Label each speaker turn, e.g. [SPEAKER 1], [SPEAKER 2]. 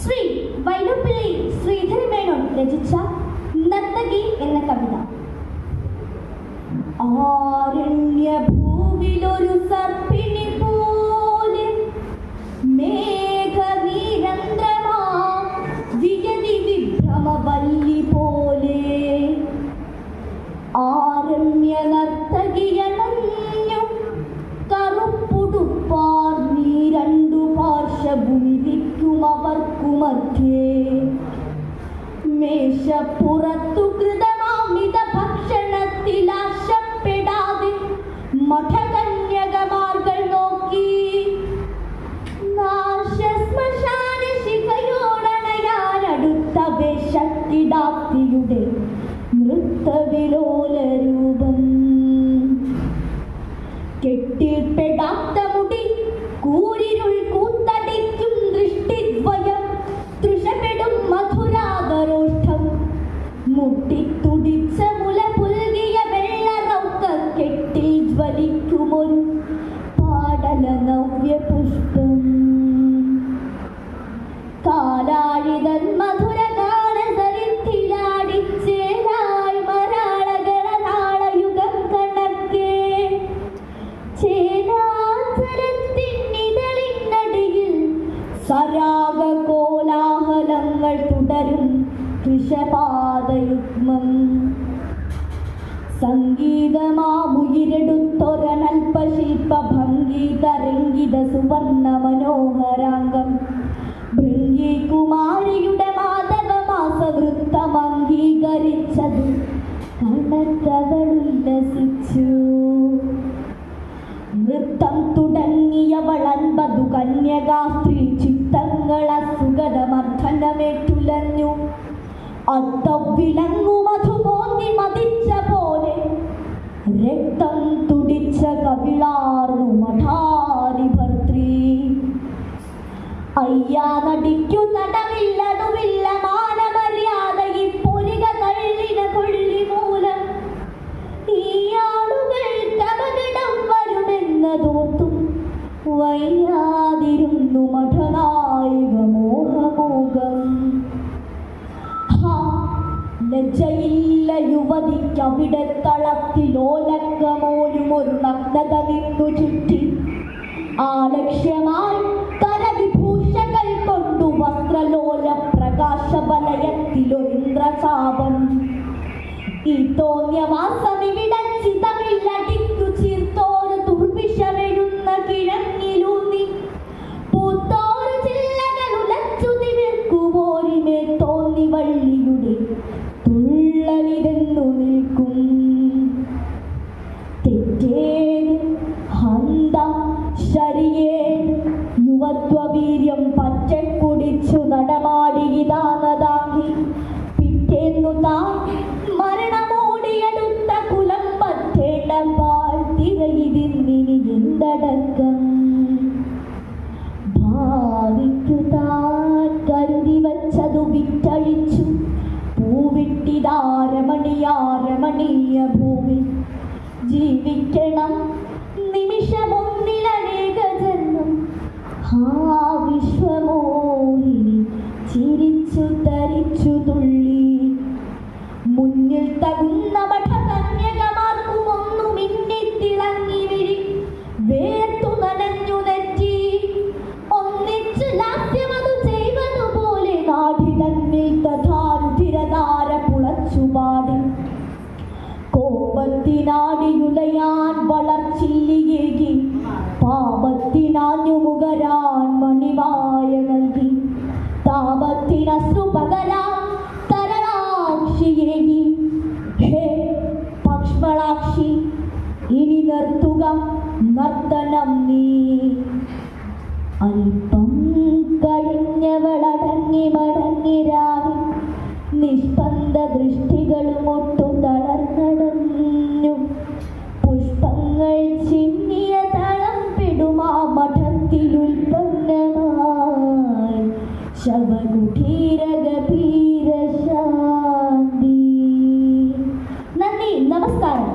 [SPEAKER 1] ശ്രീ വൈലപ്പിള്ളി ശ്രീധര മേനോൻ രചിച്ച നർത്തകി എന്ന കവിത. ആരണ്യഭൂവിലൊരു സർപ്പിണി പോലെ മേഘനിരന്തരമാ വിഗതി വിഭ്രമവല്ലി മേശപ്പുറത്തു കൃതമാമിത ഭക്ഷണത്തിൽ ആശപ്പെടാതെ മഠകന്യകമാർകൾ നോക്കി. നാശശ്മശാന ശിഖയോടണയാനടുത്ത വേഷക്കിടാത്തിയുടെ നൃത്തവിലോല രൂപം കെട്ടിൽപ്പെടാത്ത മുടി കൂരിരുൾ കൂത്തടിക്കും മുട്ടിത്തുടിച്ച മുല പുൽകിയ വെള്ളറൗക്ക കെട്ടിൽ ജ്വലിക്കുമൊരു പാടല നവ്യപുഷ്പം കാലാഴിതൻ മധുര ഗാനസരിത്തിലാടിച്ചേരായി മരാളഗണനാളയുഗം കണക്കേ. ചേരാചരത്തിനിതളിനടിയിൽ സരാഗ കോലാഹലങ്ങൾ തുടരും. കൃഷപാദയുഗ്മം സംഗീതമാമുയിരെടുത്തൊരനൽപശില്പ ഭംഗീതരംഗിത സുവർണ മനോഹരാംഗം ഭൃംഗി കുമാരിയുടെ മാധവമാസവൃത്തം അംഗീകരിച്ചത് കണക്കകളുല്ലസിച്ചു നൃത്തം തുടങ്ങിയവൾ അൻപതു കന്യകാസ്ത്രീ ചിത്തങ്ങള അത്തവിലങ്ങു മധുമോന്തി മതിച്ച പോലെ. രക്തം തുടിച്ച കവിളാർന്നു മഠാധിപത്രി അയ്യാ നടിക്കു തടവില്ലടുവില്ല മാനമര്യാദ ഇപ്പൊലിക തള്ളിന കൊള്ളി മൂലം. ഈ ആളുകൾക്ക് അപകടം വരുമെന്നതോർത്തും വയ്യാതിരുന്നു ലജ്ജയില്ല യുവതിക്കവിടെ തളത്തിലോലക്കമോലും ഒരു നഗ്നത നിന്നു ചുറ്റി. ആ ലക്ഷ്യമായി കരവിഭൂഷകൾ കൊണ്ടു വസ്ത്രലോല പ്രകാശ വലയത്തിലൊരിന്ദ്രചാപം ഈ തോന്നിയ മാസമിവിടച്ചി പച്ചക്കുടിച്ചു നടമാടിയതാനതാക്കി പിറ്റേന്നു താൻ മരണമോടിയെടുത്ത കുലം പറ്റേണ്ട പാഴ്ത്തിരയിതിന്നിനി എന്തടക്കം? ഭാവിക്കു താൻ കരുതി വച്ചതു വിറ്റഴിച്ചു. പൂവിട്ടിതാരമണിയാരമണീയ ഭൂമി ജീവിക്കണം തകുന്ന മഠകന്യകമാർക്കും ഒന്നു മിന്നിത്തിളങ്ങി വിഴി വേർത്തു നനഞ്ഞു നെറ്റി ഒന്നിച്ചു ലാസ്യമതു ചെയ്വതുപോലെ നാടി തന്നിൽ തഥാരുധിരധാര പുളച്ചുപാടി കോപത്തിനാടിയുലയാൻ വളർച്ചില്ലിയേകി പാപത്തിനാഞ്ഞു നമ്മി അല്പം കഴിഞ്ഞവളടങ്ങി മടങ്ങി രാവിൽ നിഷ്പന്ത ദൃഷ്ടികളും ഒട്ടും തളർന്നടഞ്ഞു. പുഷ്പങ്ങൾ ചിന്നിയ തളം പിടുമാ മഠത്തിലുൽപ്പന്നമായി ശവകുടീരകീരശാന്തി നന്ദി നമസ്കാരം.